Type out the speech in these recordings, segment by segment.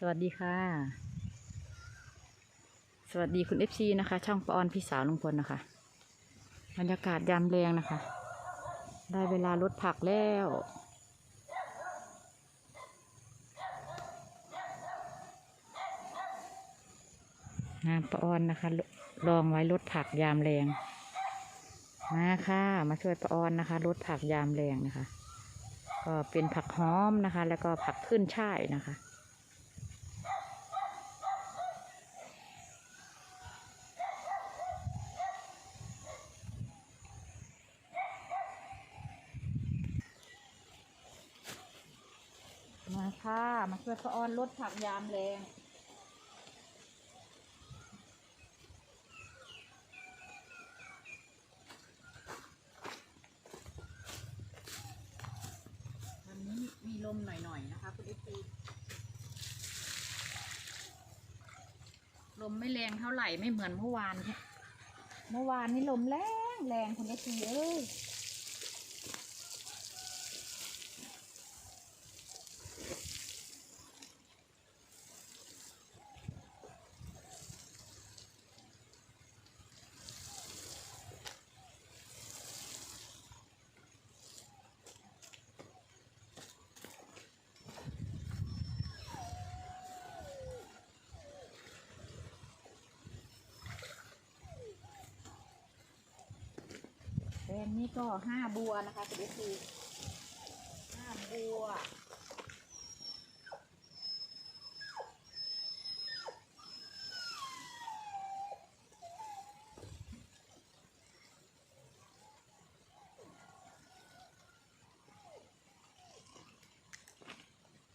สวัสดีค่ะ สวัสดีคุณเอฟซีนะคะ ช่องปอนพี่สาวลุงพลนะคะบรรยากาศยามแรงนะคะ ได้เวลาลดผักแล้วงานปออนนะคะลลองไว้ลดผักยามแรงมาค่ะ มาช่วยปออนนะคะลดผักยามแรงนะคะ ก็เป็นผักหอมนะคะ แล้วก็ผักขึ้นช่ายนะคะ มาค่ะ มาช่วยป้าออนลดผักยามแรงวันนี้มีลมหน่อยๆนะคะคุณเอฟซีลมไม่แรงเท่าไหร่ไม่เหมือนเมื่อวานเนี่ยเมื่อวานนี้ลมแรงแรงคุณเอฟซีเอ้ย นี้ก็ห้าบัวนะคะคุณเอฟซีห้าบัว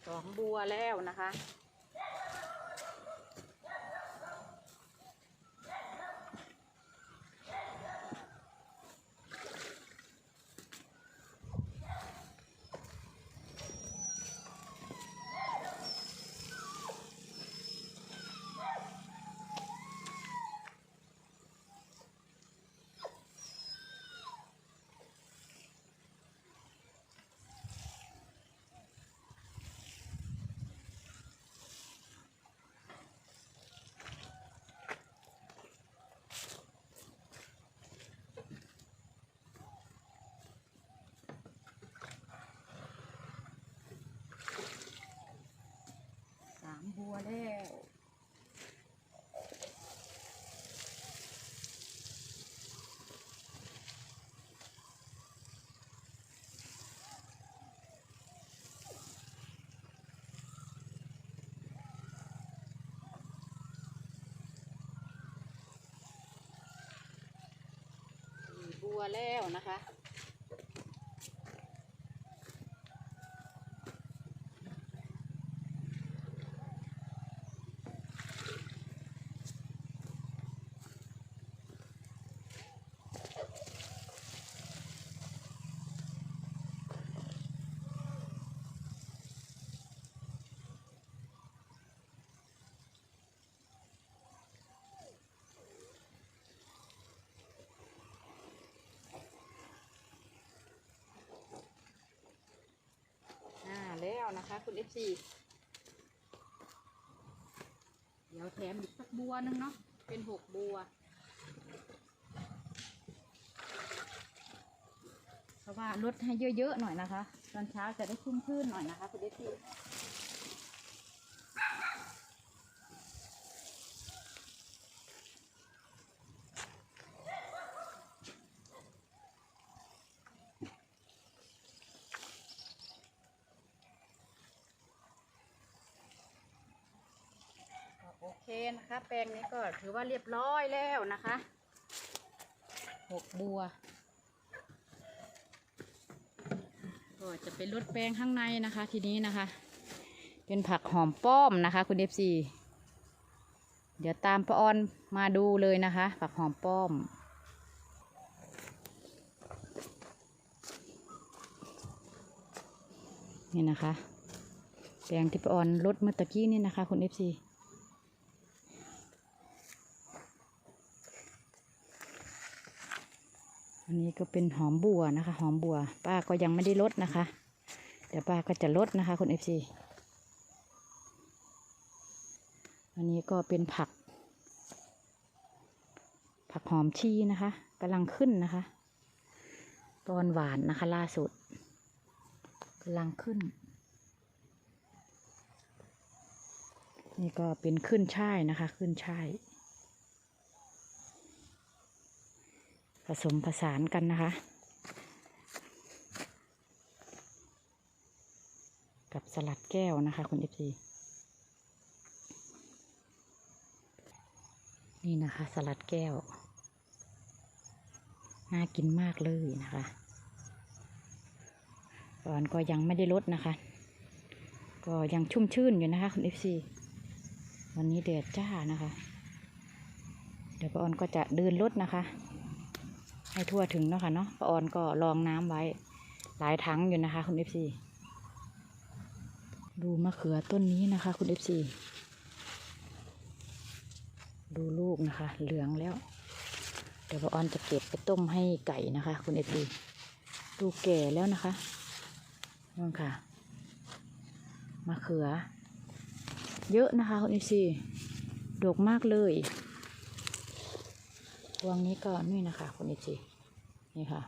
สองบัวแล้วนะคะ สามบัวแล้ว สี่บัว แล้วนะคะ อ่า ณ FC เดี๋ยวแถมอีกสักบัวหนึงเนาะเป็นหกบัว เพราะว่าลดให้เยอะๆหน่อยนะคะ ตอนเช้าจะได้ชุ่มชื่นหน่อยนะคะคุณ FC โอเค นะคะ แปลงนี้ก็ถือว่าเรียบร้อยแล้วนะคะหกบัว ก็จะเป็นรดแปลงข้างในนะคะ ทีนี้นะคะ เป็นผักหอมป้อมนะคะ คุณเอฟซีเดี๋ยวตามป้าออนมาดูเลยนะคะ ผักหอมป้อมนี่นะคะแปลงที่ป้าออนลดเมื่อตะกี้นี่นะคะ คุณเอฟซี นนี้ก็เป็นหอมบัวนะคะ หอมบัว ป้าก็ยังไม่ได้ลดนะคะ เดี๋ยวป้าก็จะลดนะคะคุณเอฟซีอันนี้ก็เป็นผัก ผักหอมชีนะคะกำลังขึ้นนะคะ ตอนหวานนะคะล่าสุดกำลังขึ้น นี่ก็เป็นขึ้นช่ายนะคะ ขึ้นช่าย สมผสานกันนะคะ กับสลัดแก้วนะคะ คุณเอฟซีนี่นะคะ สลัดแก้ว น่ากินมากเลยนะคะตอนก็ยังไม่ได้ลดนะคะ ก็ยังชุ่มชื่นอยู่นะคะ คุณเอฟซีวันนี้แดดจ้านะคะ เดี๋ยวป้าออนก็จะเดินรถนะคะ ให้ทั่วถึงเนาะค่ะเนาะป้าออนก็รองน้ำไว้ หลายถังอยู่นะคะ คุณเอฟซีดูมะเขือต้นนี้นะคะ คุณเอฟซีดูลูกนะคะ เหลืองแล้ว เดี๋ยวป้าออนจะเก็บไปต้มให้ไก่นะคะ คุณเอฟซีดูแก่แล้วนะคะนั่นค่ะมะเขือ เยอะนะคะคุณเอฟซีดกมากเลย พวงนี้ก็นี่นะคะคุณอฟซีนี่ค่ะ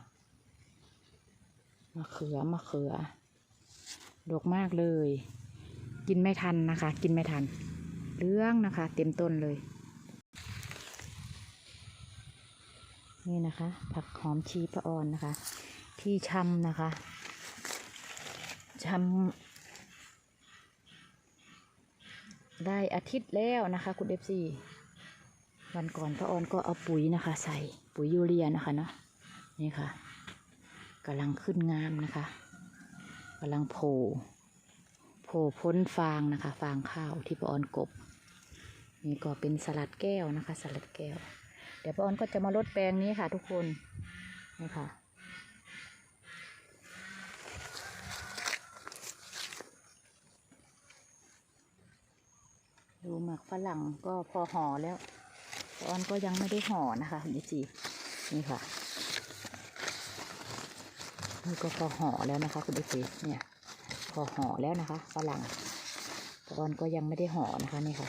มะเขือมะเขือ ดกมากเลย กินไม่ทันนะคะ กินไม่ทัน เรื่องนะคะ เต็มต้นเลย นี่นะคะ ผักหอมชีพระออนนะคะ ที่ชำนะคะชำได้อาทิตย์แล้วนะคะ คุณเอฟซี วันก่อนพระออนก็เอาปุ๋ยนะคะ ใส่ปุ๋ยยูเรียนะคะเนาะนี่ค่ะกำลังขึ้นงามนะคะกำลังโผล่โผล่พ้นฟางนะคะ ฟางข้าวที่พระออนกบ นี่ก็เป็นสลัดแก้วนะคะ สลัดแก้ว เดี๋ยวป้าออนก็จะมาลดแปลงนี้ค่ะทุกคนนี่ค่ะดูหมักฝรั่งก็พอห่อแล้ว ออนก็ยังไม่ได้ห่อนะคะนี่จีนี่ค่ะนี่ก็พอห่อแล้วนะคะ คุณดิจีเนี่ย พอห่อแล้วนะคะฝรั่งออนก็ยังไม่ได้ห่อนะคะนี่ค่ะ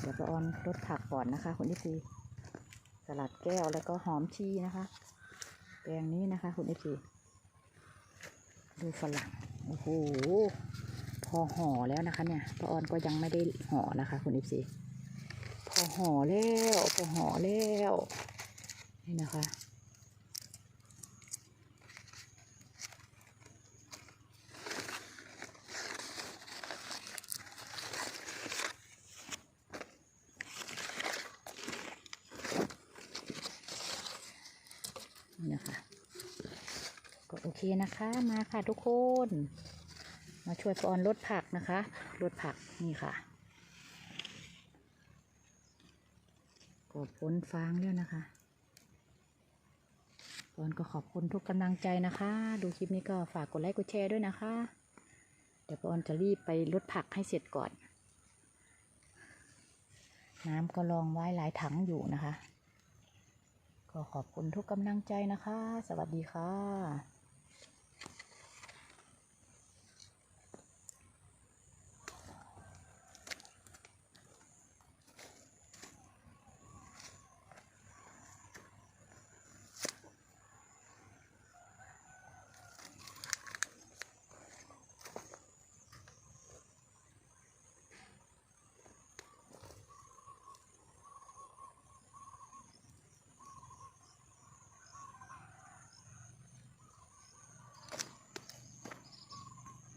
เดี๋ยวป้าออนลดผักก่อนนะคะ คุณเอฟซีสลัดแก้วแล้วก็หอมชีนะคะแปลงนี้นะคะ คุณเอฟซีดูฝรั่งโอ้โห พอห่อแล้วนะคะ เนี่ยป้าออนก็ยังไม่ได้ห่อนะคะ คุณเอฟซีพอห่อแล้วพอห่อแล้วนี่นะคะนี่นะคะก็โอเคนะคะมาค่ะทุกคน มาช่วยปอนลดผักนะคะลดผักนี่ค่ะก็พ้นฟางแล้วนะคะปอนก็ขอบคุณทุกกำลังใจนะคะ ดูคลิปนี้ก็ฝากกดไลค์กดแชร์ด้วยนะคะ เดี๋ยวปอนจะรีบไปลดผักให้เสร็จก่อน น้ำก็ลองไว้หลายถังอยู่นะคะ ก็ขอบคุณทุกกำลังใจนะคะ สวัสดีค่ะ